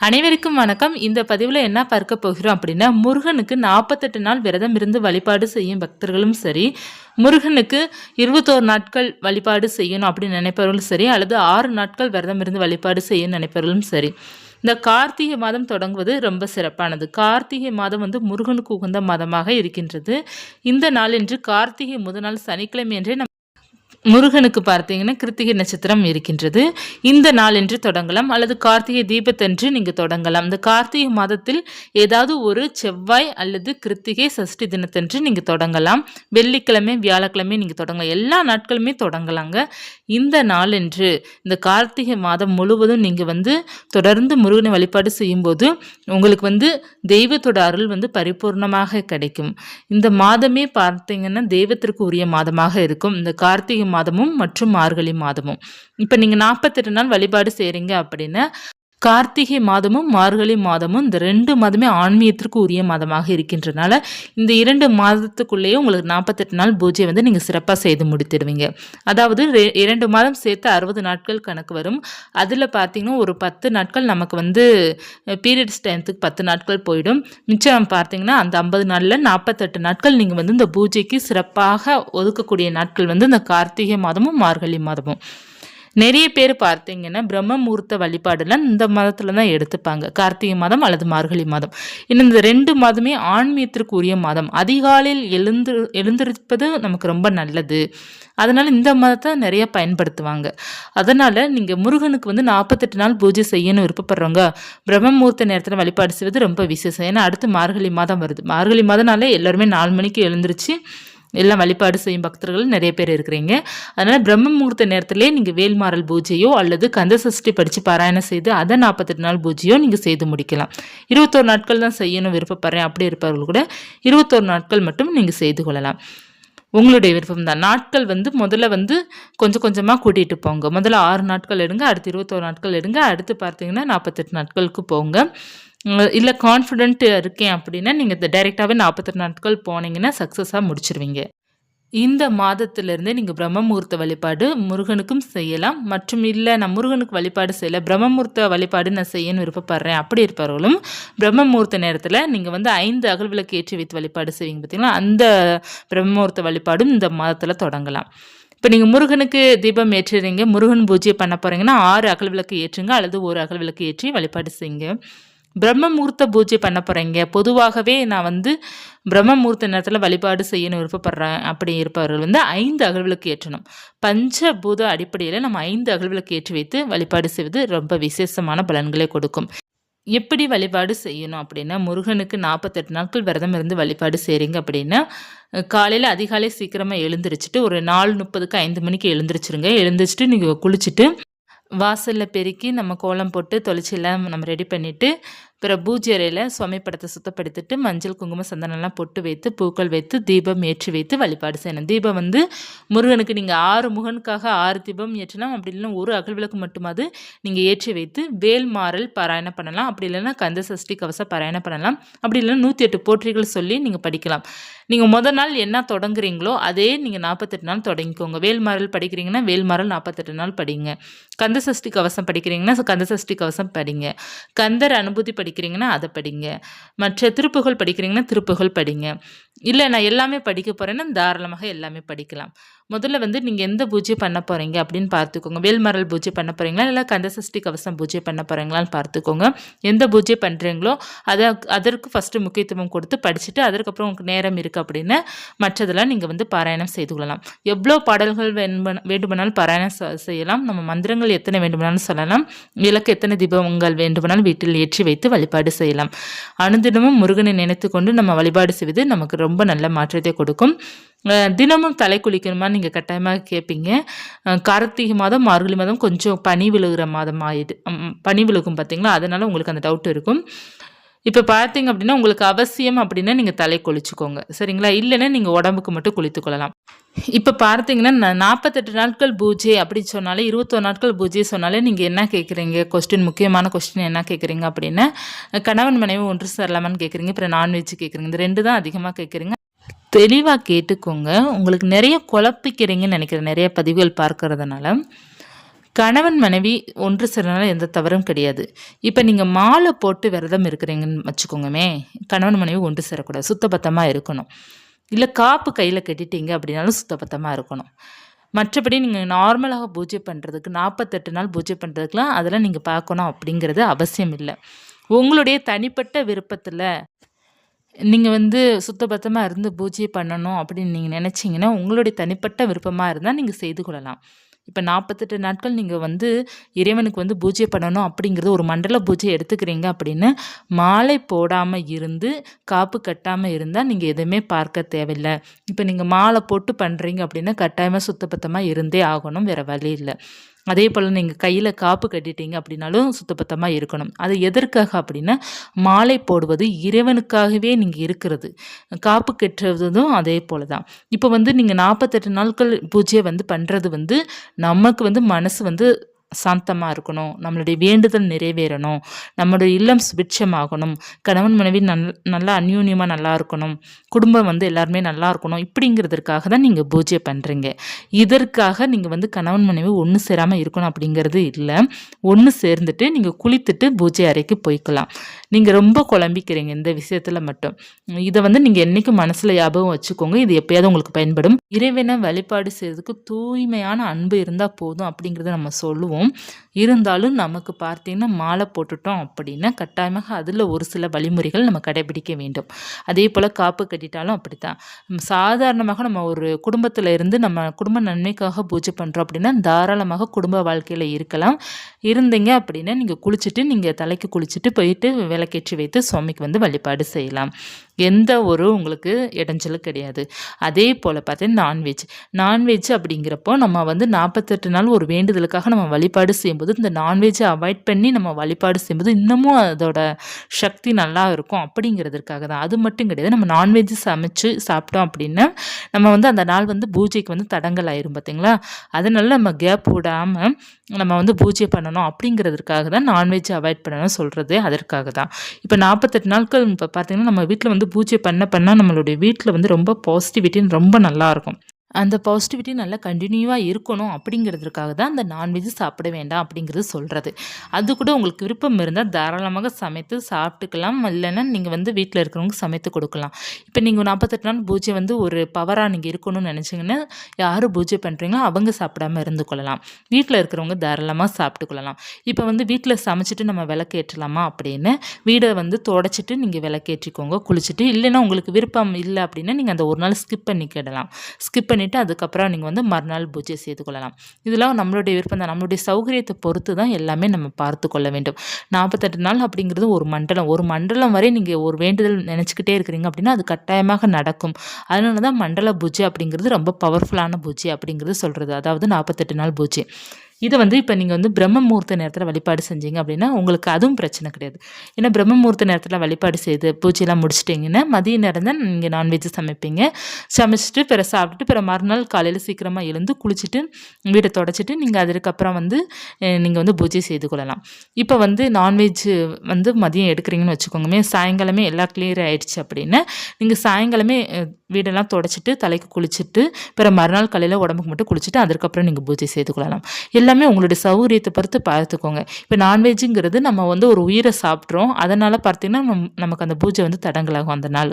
அனைவருக்கும் வணக்கம். இந்த பதிவில் என்ன பார்க்க போகிறோம் அப்படின்னா முருகனுக்கு நாற்பத்தெட்டு நாள் விரதம் இருந்து வழிபாடு செய்யும் பக்தர்களும் சரி முருகனுக்கு இருபத்தோரு நாட்கள் வழிபாடு செய்யணும் அப்படின்னு நினைப்பவர்களும் சரி அல்லது ஆறு நாட்கள் விரதம் இருந்து வழிபாடு செய்யணும்னு நினைப்பவர்களும் சரி. இந்த கார்த்திகை மாதம் தொடங்குவது ரொம்ப சிறப்பானது. கார்த்திகை மாதம் வந்து முருகனுக்கு உகந்த மாதமாக இருக்கின்றது. இந்த நாளன்று கார்த்திகை முதல் நாள் சனிக்கிழமை என்றே நம் முருகனுக்கு பார்த்தீங்கன்னா கிருத்திகை நட்சத்திரம் இருக்கின்றது. இந்த நாள் என்று தொடங்கலாம். அல்லது கார்த்திகை தீபத்தன்று நீங்கள் தொடங்கலாம். இந்த கார்த்திகை மாதத்தில் ஏதாவது ஒரு செவ்வாய் அல்லது கிருத்திகை சஷ்டி தினத்தன்று நீங்கள் தொடங்கலாம். வெள்ளிக்கிழமை வியாழக்கிழமை நீங்கள் தொடங்கலாம். எல்லா நாட்களுமே தொடங்கலாங்க. இந்த நாளன்று இந்த கார்த்திகை மாதம் முழுவதும் நீங்கள் வந்து தொடர்ந்து முருகனை வழிபாடு செய்யும்போது உங்களுக்கு வந்து தெய்வத்தோட அருள் வந்து பரிபூர்ணமாக கிடைக்கும். இந்த மாதமே பார்த்தீங்கன்னா தெய்வத்திற்கு உரிய மாதமாக இருக்கும். இந்த கார்த்திகை மாதமும் மற்றும் மார்கழி மாதமும். இப்போ நீங்கள் நாற்பத்தெட்டு நாள் வழிபாடு செய்கிறீங்க அப்படின்னா கார்த்திகை மாதமும் மார்கழி மாதமும் இந்த ரெண்டு மாதமே ஆன்மீகத்திற்கு உரிய மாதமாக இருக்கின்றனால இந்த இரண்டு மாதத்துக்குள்ளேயே உங்களுக்கு நாற்பத்தெட்டு நாள் பூஜை வந்து நீங்கள் சிறப்பாக செய்து முடித்திடுவீங்க. அதாவது இரண்டு மாதம் சேர்த்து அறுபது நாட்கள் கணக்கு வரும். அதில் பார்த்தீங்கன்னா ஒரு பத்து நாட்கள் நமக்கு வந்து பீரியட்ஸ் டைம்த்துக்கு பத்து நாட்கள் போயிடும். மிச்சம் பார்த்தீங்கன்னா அந்த ஐம்பது நாளில் நாற்பத்தெட்டு நாட்கள் நீங்கள் வந்து இந்த பூஜைக்கு சிறப்பாக ஒதுக்கக்கூடிய நாட்கள் வந்து இந்த கார்த்திகை மாதமும் மார்கழி மாதமும். நிறைய பேர் பார்த்தீங்கன்னா பிரம்ம முகூர்த்த வழிபாடுலாம் இந்த மதத்தில் தான் எடுத்துப்பாங்க. கார்த்திகை மாதம் அல்லது மார்கழி மாதம். இன்னும் இந்த ரெண்டு மாதமே ஆன்மீகத்திற்கு உரிய மாதம். அதிகாலையில் எழுந்து எழுந்திருப்பது நமக்கு ரொம்ப நல்லது. அதனால் இந்த மதத்தை நிறைய பயன்படுத்துவாங்க. அதனால் நீங்கள் முருகனுக்கு வந்து நாற்பத்தெட்டு நாள் பூஜை செய்யணும் விருப்பப்படுறவங்க பிரம்ம முகூர்த்த நேரத்தில் வழிபாடு செய்வது ரொம்ப விசேஷம். ஏன்னா அடுத்து மார்கழி மாதம் வருது. மார்கழி மாதம்னாலே எல்லாருமே நாலு மணிக்கு எழுந்திருச்சு எல்லாம் வழிபாடு செய்யும் பக்தர்கள் நிறைய பேர் இருக்கிறீங்க. அதனால் பிரம்ம முகூர்த்த நேரத்திலே நீங்கள் வேல்மாறல் பூஜையோ அல்லது கந்த சஷ்டி படித்து பாராயணம் செய்து அதை நாற்பத்தெட்டு நாள் பூஜையோ நீங்கள் செய்து முடிக்கலாம். இருபத்தோரு நாட்கள் தான் செய்யணும் விருப்பப்படுறேன். அப்படி இருப்பவர்கள் கூட இருபத்தோரு நாட்கள் மட்டும் நீங்கள் செய்து கொள்ளலாம். உங்களுடைய விருப்பம் தான். நாட்கள் வந்து முதல்ல வந்து கொஞ்சம் கொஞ்சமாக கூட்டிகிட்டு போங்க. முதல்ல ஆறு நாட்கள் எடுங்க அடுத்து இருபத்தோரு நாட்கள் எடுங்க அடுத்து பார்த்தீங்கன்னா நாற்பத்தெட்டு நாட்களுக்கு போங்க. இல்லை கான்ஃபிடென்ட் இருக்கேன் அப்படின்னா நீங்கள் டைரெக்டாகவே நாற்பத்தெட்டு நாட்கள் போனீங்கன்னா சக்ஸஸாக முடிச்சிருவீங்க. இந்த மாதத்திலிருந்து நீங்கள் பிரம்மமூர்த்த வழிபாடு முருகனுக்கும் செய்யலாம். மற்றும் இல்லை நான் முருகனுக்கு வழிபாடு செய்யலை பிரம்மமூர்த்த வழிபாடு நான் செய்யணும் விருப்பப்படுறேன். அப்படி இருப்பவர்களும் பிரம்மமூர்த்த நேரத்தில் நீங்கள் வந்து ஐந்து அகல் விளக்கு ஏற்றி வைத்து வழிபாடு செய்வீங்க பார்த்தீங்களா அந்த பிரம்மமூர்த்த வழிபாடும் இந்த மாதத்தில் தொடங்கலாம். இப்போ நீங்கள் முருகனுக்கு தீபம் ஏற்றுறீங்க முருகன் பூஜை பண்ண போகிறீங்கன்னா ஆறு அகல் விளக்கு ஏற்றுங்க அல்லது ஒரு அகல் விளக்கு ஏற்றி வழிபாடு செய்யுங்க. பிரம்ம முகூர்த்த பூஜை பண்ண போகிறீங்க பொதுவாகவே நான் வந்து பிரம்ம முகூர்த்த நேரத்தில் வழிபாடு செய்யணும் விருப்பப்படுறேன் அப்படி இருப்பவர்கள் வந்து ஐந்து அகழ்வுகளுக்கு ஏற்றணும். பஞ்சபூத அடிப்படையில் நம்ம ஐந்து அகழ்வுகளுக்கு ஏற்றி வைத்து வழிபாடு செய்வது ரொம்ப விசேஷமான பலன்களை கொடுக்கும். எப்படி வழிபாடு செய்யணும் அப்படின்னா முருகனுக்கு நாற்பத்தெட்டு நாட்கள் விரதம் இருந்து வழிபாடு செய்கிறீங்க அப்படின்னா காலையில் அதிகாலை சீக்கிரமாக எழுந்திரிச்சிட்டு ஒரு நாலு முப்பதுக்கு ஐந்து மணிக்கு எழுந்திரிச்சிருங்க. எழுந்திரிச்சிட்டு நீங்கள் குளிச்சுட்டு வாசலில் பெருக்கி நம்ம கோலம் போட்டு தொலைச்சிலாம் நம்ம ரெடி பண்ணிவிட்டு பிற பூஜை சுவாமி படத்தை சுத்தப்படுத்திட்டு மஞ்சள் குங்குமம் சந்தனம்லாம் பொட்டு வைத்து பூக்கள் வைத்து தீபம் ஏற்றி வைத்து வழிபாடு செய்யணும். தீபம் வந்து முருகனுக்கு நீங்கள் ஆறு முகனுக்காக ஆறு தீபம் ஏற்றலாம் அப்படி இல்லைன்னா ஒரு அகல் விளக்கு மட்டுமாவது நீங்கள் ஏற்றி வைத்து வேல் மாறல் பாராயணம் பண்ணலாம். அப்படி இல்லைன்னா கந்த சஷ்டி கவச பாராயணம் பண்ணலாம். அப்படி இல்லைன்னா நூற்றி எட்டு போற்றிகள் சொல்லி நீங்கள் படிக்கலாம். நீங்கள் முதல் நாள் என்ன தொடங்குறீங்களோ அதே நீங்கள் நாற்பத்தெட்டு நாள் தொடங்கிக்கோங்க. வேல்மாரல் படிக்கிறீங்கன்னா வேல்மாரல் நாற்பத்தெட்டு நாள் படிங்க. கந்த சஷ்டி கவசம் படிக்கிறீங்கன்னா கந்த சஷ்டி கவசம் படிங்க. கந்தர் அனுபூதி படிக்கிறீங்கன்னா அதை படிங்க. மற்ற திருப்புகள் படிக்கிறீங்கன்னா திருப்புகள் படிங்க. இல்லை நான் எல்லாமே படிக்க போகிறேன்னா தாராளமாக எல்லாமே படிக்கலாம். முதல்ல வந்து நீங்கள் எந்த பூஜை பண்ண போகிறீங்க அப்படின்னு பார்த்துக்கோங்க. வேல்மரல் பூஜை பண்ண போகிறீங்களா இல்லை கந்தசஷ்டி கவசம் பூஜை பண்ண போகிறீங்களான்னு பார்த்துக்கோங்க. எந்த பூஜை பண்ணுறீங்களோ அதை அதற்கு ஃபஸ்ட்டு முக்கியத்துவம் கொடுத்து படிச்சுட்டு அதற்கப்புறம் உங்களுக்கு நேரம் இருக்குது அப்படின்னு மற்றதெல்லாம் நீங்கள் வந்து பாராயணம் செய்து கொள்ளலாம். எவ்வளோ பாடல்கள் வேண்டுமானாலும் பாராயணம் செய்யலாம். நம்ம மந்திரங்கள் எத்தனை வேண்டுமானாலும் சொல்லலாம். விளக்கு எத்தனை தீபங்கள் வேண்டுமானாலும் வீட்டில் ஏற்றி வைத்து வழிபாடு செய்யலாம். அனுதினமும் முருகனை நினைத்து கொண்டு நம்ம வழிபாடு செய்வது நமக்கு ரொம்ப நல்ல மாற்றத்தை கொடுக்கும். தினமும் தலை குளிக்கணுமா? நீங்கள் கட்டாயமாக கேட்பீங்க கார்த்திகை மாதம் மார்கழி மாதம் கொஞ்சம் பனி விழுகிற மாதம் ஆயிடு பனி விழுகும் பார்த்தீங்களா அதனால் உங்களுக்கு அந்த டவுட் இருக்கும். இப்போ பார்த்தீங்க அப்படின்னா உங்களுக்கு அவசியம் அப்படின்னா நீங்கள் தலை குளிச்சுக்கோங்க. சரிங்களா? இல்லைன்னா நீங்கள் உடம்புக்கு மட்டும் குளித்து கொள்ளலாம். இப்போ பார்த்தீங்கன்னா நாற்பத்தெட்டு நாட்கள் பூஜை அப்படின்னு சொன்னாலே இருபத்தொரு நாட்கள் பூஜை சொன்னாலே நீங்கள் என்ன கேட்குறீங்க கொஸ்டின் முக்கியமான கொஸ்டின் என்ன கேட்குறீங்க அப்படின்னா கணவன் மனைவி ஒன்று சேரலாமான்னு கேட்குறீங்க அப்புறம் நான்வெஜ் கேட்குறீங்க இந்த ரெண்டு தான் அதிகமாக கேட்குறீங்க தெளிவாக கேட்டுக்கோங்க. உங்களுக்கு நிறைய குழப்பிக்கிறீங்கன்னு நினைக்கிறேன் நிறைய பதிவுகள் பார்க்கறதுனால. கணவன் மனைவி ஒன்று சேரனால எந்த தவறும் கிடையாது. இப்போ நீங்கள் மாலை போட்டு விரதம் இருக்கிறீங்கன்னு வச்சுக்கோங்கமே கணவன் மனைவி ஒன்று சேரக்கூடாது சுத்தபத்தமாக இருக்கணும். இல்லை காப்பு கையில் கட்டிட்டீங்க அப்படின்னாலும் சுத்தபத்தமாக இருக்கணும். மற்றபடி நீங்கள் நார்மலாக பூஜை பண்ணுறதுக்கு நாற்பத்தெட்டு நாள் பூஜை பண்ணுறதுக்குலாம் அதெல்லாம் நீங்கள் பார்க்கணும் அப்படிங்கிறது அவசியம் இல்லை. உங்களுடைய தனிப்பட்ட விருப்பத்தில் நீங்கள் வந்து சுத்தபத்தமாக இருந்து பூஜை பண்ணணும் அப்படின்னு நீங்கள் நினச்சிங்கன்னா உங்களுடைய தனிப்பட்ட விருப்பமாக இருந்தால் நீங்கள் செய்து கொள்ளலாம். இப்போ நாற்பத்தெட்டு நாட்கள் நீங்கள் வந்து இறைவனுக்கு வந்து பூஜை பண்ணணும் அப்படிங்கிறது ஒரு மண்டல பூஜை எடுத்துக்கிறீங்க அப்படின்னு மாலை போடாமல் இருந்து காப்பு கட்டாமல் இருந்தால் நீங்கள் எதுவுமே பார்க்க தேவையில்லை. இப்போ நீங்கள் மாலை போட்டு பண்ணுறீங்க அப்படின்னா கட்டாயமாக சுத்தபத்தமாக இருந்தே ஆகணும். வேறு வழி இல்லை. அதே போல் நீங்கள் கையில் காப்பு கட்டிட்டீங்க அப்படின்னாலும் சுத்தபத்தமாக இருக்கணும். அது எதற்காக அப்படின்னா மாலை போடுவது இறைவனுக்காகவே நீங்கள் இருக்கிறது. காப்பு கட்டுறதும் அதே போல் தான் இப்போ வந்து நீங்கள் நாற்பத்தெட்டு நாட்கள் பூஜையை வந்து பண்ணுறது வந்து நமக்கு வந்து மனசு வந்து சாந்தமாக இருக்கணும். நம்மளுடைய வேண்டுதல் நிறைவேறணும். நம்மளுடைய இல்லம் சுபிட்சமாகணும். கணவன் மனைவி நல் நல்லா அந்யூன்யமாக நல்லா இருக்கணும். குடும்பம் வந்து எல்லாருமே நல்லா இருக்கணும். இப்படிங்கிறதுக்காக தான் நீங்கள் பூஜை பண்ணுறீங்க இதற்காக நீங்கள் வந்து கணவன் மனைவி ஒன்று சேராமல் இருக்கணும் அப்படிங்கிறது இல்லை. ஒன்று சேர்ந்துட்டு நீங்கள் குளித்துட்டு பூஜை அறைக்கு போய்க்கலாம். நீங்கள் ரொம்ப குழம்பிக்கிறீங்க இந்த விஷயத்தில் மட்டும். இதை வந்து நீங்கள் என்றைக்கும் மனசில் ஞாபகம் வச்சுக்கோங்க. இது எப்பயாவது உங்களுக்கு பயன்படும். இறைவனை வழிபாடு செய்யறதுக்கு தூய்மையான அன்பு இருந்தால் போதும் அப்படிங்கிறத நம்ம சொல்லுவோம். இருந்தாலும் நமக்கு பார்த்தீங்கன்னா மாலை போட்டுட்டோம் அப்படின்னா கட்டாயமாக அதில் ஒரு சில வழிமுறைகள் நம்ம கடைபிடிக்க வேண்டும். அதே போல் காப்பு கட்டிட்டாலும் அப்படி தான் சாதாரணமாக நம்ம ஒரு குடும்பத்தில் இருந்து நம்ம குடும்ப நன்மைக்காக பூஜை பண்ணுறோம் அப்படின்னா தாராளமாக குடும்ப வாழ்க்கையில் இருக்கலாம். இருந்தீங்க அப்படின்னா நீங்கள் குளிச்சுட்டு நீங்கள் தலைக்கு குளிச்சுட்டு போயிட்டு விளக்கேற்றி வைத்து சுவாமிக்கு வந்து வழிபாடு செய்யலாம். எந்த ஒரு உங்களுக்கு இடைஞ்சலும் கிடையாது. அதே போல் பார்த்தீங்கன்னா நான்வெஜ் நான்வெஜ் அப்படிங்கிறப்போ நம்ம வந்து நாற்பத்தெட்டு நாள் ஒரு வேண்டுதலுக்காக நம்ம வழிபாடு செய்யும்போது இந்த நான்வெஜ்ஜை அவாய்ட் பண்ணி நம்ம வழிபாடு செய்யும்போது இன்னமும் அதோட சக்தி நல்லா இருக்கும். அப்படிங்கிறதுக்காக தான். அது மட்டும் கிடையாது. நம்ம நான்வெஜ் சமைச்சு சாப்பிட்டோம் அப்படின்னா நம்ம வந்து அந்த நாள் வந்து பூஜைக்கு வந்து தடங்கள் ஆயிரும் பார்த்தீங்களா? அதனால நம்ம கேப் விடாமல் நம்ம வந்து பூஜை பண்ணணும் அப்படிங்கிறதுக்காக தான் நான்வெஜ் அவாய்ட் பண்ணணும் சொல்கிறது அதற்காக தான். இப்போ நாற்பத்தெட்டு நாட்கள் இப்போ பார்த்தீங்கன்னா நம்ம வீட்டில் வந்து பூஜை பண்ண பண்ணால் நம்மளுடைய வீட்டில் வந்து ரொம்ப பாசிட்டிவிட்டின்னு ரொம்ப நல்லாயிருக்கும் அந்த பாசிட்டிவிட்டி நல்லா கண்டினியூவாக இருக்கணும் அப்படிங்கிறதுக்காக தான் அந்த நான்வெஜ் சாப்பிட வேண்டாம் அப்படிங்கிறது சொல்கிறது அது கூட உங்களுக்கு விருப்பம் இருந்தால் தாராளமாக சமைத்து சாப்பிட்டுக்கலாம். இல்லைன்னா நீங்கள் வந்து வீட்டில் இருக்கிறவங்க சமைத்து கொடுக்கலாம். இப்போ நீங்கள் நாற்பத்தெட்டு நாள் பூஜை வந்து ஒரு பவராக நீங்கள் இருக்கணும்னு நினச்சிங்கன்னா யார் பூஜை பண்ணுறீங்களோ அவங்க சாப்பிடாம இருந்து கொள்ளலாம். வீட்டில் இருக்கிறவங்க தாராளமாக சாப்பிட்டு கொள்ளலாம். இப்போ வந்து வீட்டில் சமைச்சிட்டு நம்ம விளக்கேற்றலாமா அப்படின்னு வீடை வந்து தொடச்சிட்டு நீங்கள் விளக்கேற்றிக்கோங்க குளிச்சுட்டு. இல்லைன்னா உங்களுக்கு விருப்பம் இல்லை அப்படின்னா நீங்கள் அந்த ஒரு நாள் ஸ்கிப் பண்ணிக்கிடலாம். ஸ்கிப் பண்ணி பண்ணிவிட்டு அதுக்கப்புறம் நீங்கள் வந்து மறுநாள் பூஜை செய்து கொள்ளலாம். இதெல்லாம் நம்மளுடைய விருப்பம் தான். நம்மளுடைய சௌகரியத்தை பொறுத்து தான் எல்லாமே நம்ம பார்த்து கொள்ள வேண்டும். நாற்பத்தெட்டு நாள் அப்படிங்கிறது ஒரு மண்டலம். ஒரு மண்டலம் வரை நீங்கள் ஒரு வேண்டுதல் நினச்சிக்கிட்டே இருக்கிறீங்க அப்படின்னா அது கட்டாயமாக நடக்கும். அதனால தான் மண்டல பூஜை அப்படிங்கிறது ரொம்ப பவர்ஃபுல்லான பூஜை அப்படிங்கிறது சொல்கிறது அதாவது நாற்பத்தெட்டு நாள் பூஜை. இதை வந்து இப்போ நீங்கள் வந்து பிரம்ம முகூர்த்த நேரத்தில் வழிபாடு செஞ்சீங்க அப்படின்னா உங்களுக்கு அதுவும் பிரச்சனை கிடையாது. ஏன்னா பிரம்ம முகூர்த்த நேரத்தில் வழிபாடு செய்து பூஜையெல்லாம் முடிச்சிட்டிங்கன்னா மதிய நேரம் தான் நீங்கள் நான்வெஜ் சமைப்பீங்க. சமைச்சிட்டு பிற சாப்பிட்டுட்டு பிற மறுநாள் காலையில் சீக்கிரமாக எழுந்து குளிச்சுட்டு வீட்டை தொடச்சிட்டு நீங்கள் அதுக்கப்புறம் வந்து நீங்கள் வந்து பூஜை செய்து கொள்ளலாம். இப்போ வந்து நான்வெஜ் வந்து மதியம் எடுக்கிறீங்கன்னு வச்சுக்கோங்கமே சாயங்காலமே எல்லாம் கிளியர் ஆகிடுச்சு அப்படின்னா நீங்கள் சாயங்காலமே வீடெல்லாம் தொடச்சிட்டு தலைக்கு குளிச்சுட்டு பிற மறுநாள் காலையில் உடம்புக்கு மட்டும் குளிச்சுட்டு அதுக்கப்புறம் நீங்கள் பூஜை செய்து கொள்ளலாம். எல்லாமே எல்லாமே உங்களுடைய சௌகரியத்தை பொறுத்து பார்த்துக்கோங்க. இப்போ நான்வெஜ்ஜுங்கிறது நம்ம வந்து ஒரு உயிரை சாப்பிட்றோம். அதனால் பார்த்தீங்கன்னா நம் நமக்கு அந்த பூஜை வந்து தடங்கலாகும் அந்த நாள்.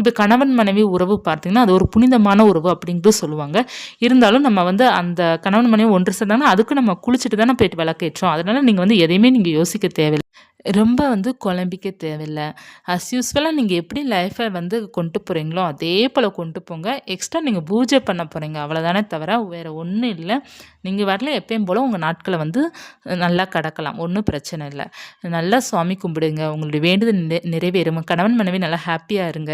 இப்போ கணவன் மனைவி உறவு பார்த்தீங்கன்னா அது ஒரு புனிதமான உறவு அப்படின்ட்டு சொல்லுவாங்க. இருந்தாலும் நம்ம வந்து அந்த கணவன் மனைவி ஒன்று சேர்ந்தாங்கன்னா அதுக்கு நம்ம குளிச்சுட்டு தானே போயிட்டு விளக்கேற்றோம் அதனால் நீங்கள் வந்து எதையுமே நீங்கள் யோசிக்க தேவையில்லை. ரொம்ப வந்து குழம்பிக்க தேவையில்ல. அஸ் யூஸ்வலாக நீங்கள் எப்படி லைஃப்பை வந்து கொண்டு போகிறீங்களோ அதே போல் கொண்டு போங்க. எக்ஸ்ட்ரா நீங்கள் பூஜை பண்ண போகிறீங்க அவ்வளோதானே தவிர வேறு ஒன்றும் இல்லை. நீங்கள் வரல எப்பயும் போல் உங்கள் நாட்களை வந்து நல்லா கடக்கலாம். ஒன்றும் பிரச்சனை இல்லை. நல்லா சுவாமி கும்பிடுங்க. உங்களுடைய வேண்டுதல் நிறை நிறைவேறும். கணவன் மனைவி நல்லா ஹாப்பியாக இருங்க.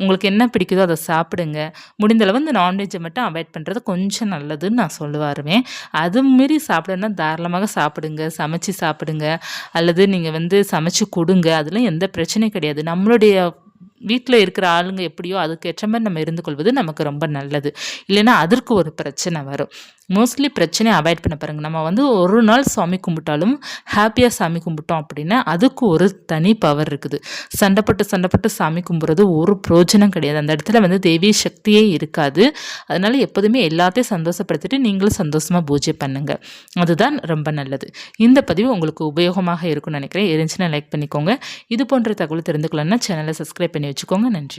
உங்களுக்கு என்ன பிடிக்குதோ அதை சாப்பிடுங்க. முடிந்தளவு இந்த நான்வெஜ்ஜை மட்டும் அவாய்ட் பண்ணுறது கொஞ்சம் நல்லதுன்னு நான் சொல்லுவாருவேன் அது மாரி சாப்பிடணுன்னா தாராளமாக சாப்பிடுங்க. சமைச்சு சாப்பிடுங்க. அல்லது நீங்கள் வந்து சமைச்சு கொடுங்க. அதெல்லாம் எந்த பிரச்சனையும் கிடையாது. நம்மளுடைய வீட்டில் இருக்கிற ஆளுங்க எப்படியோ அதுக்கேற்ற மாதிரி நம்ம இருந்து கொள்வது நமக்கு ரொம்ப நல்லது. இல்லைன்னா அதற்கு ஒரு பிரச்சனை வரும். மோஸ்ட்லி பிரச்சனையை அவாய்ட் பண்ண பாருங்கள் நம்ம வந்து ஒரு நாள் சாமி கும்பிட்டாலும் ஹாப்பியாக சாமி கும்பிட்டோம் அப்படின்னா அதுக்கு ஒரு தனி பவர் இருக்குது. சண்டைப்பட்டு சண்டைப்பட்டு சாமி கும்பிட்றது ஒரு பிரோஜனம் கிடையாது. அந்த இடத்துல வந்து தேவி சக்தியே இருக்காது. அதனால் எப்போதுமே எல்லாத்தையும் சந்தோஷப்படுத்திட்டு நீங்களும் சந்தோஷமாக பூஜை பண்ணுங்கள் அதுதான் ரொம்ப நல்லது. இந்த பதிவு உங்களுக்கு உபயோகமாக இருக்கும்னு நினைக்கிறேன். இருந்துச்சுன்னா லைக் பண்ணிக்கோங்க. இது போன்ற தகவல் தெரிந்துக்கலாம்னா சேனலை சப்ஸ்கிரைப் பண்ணி வச்சுக்கோங்க நன்றி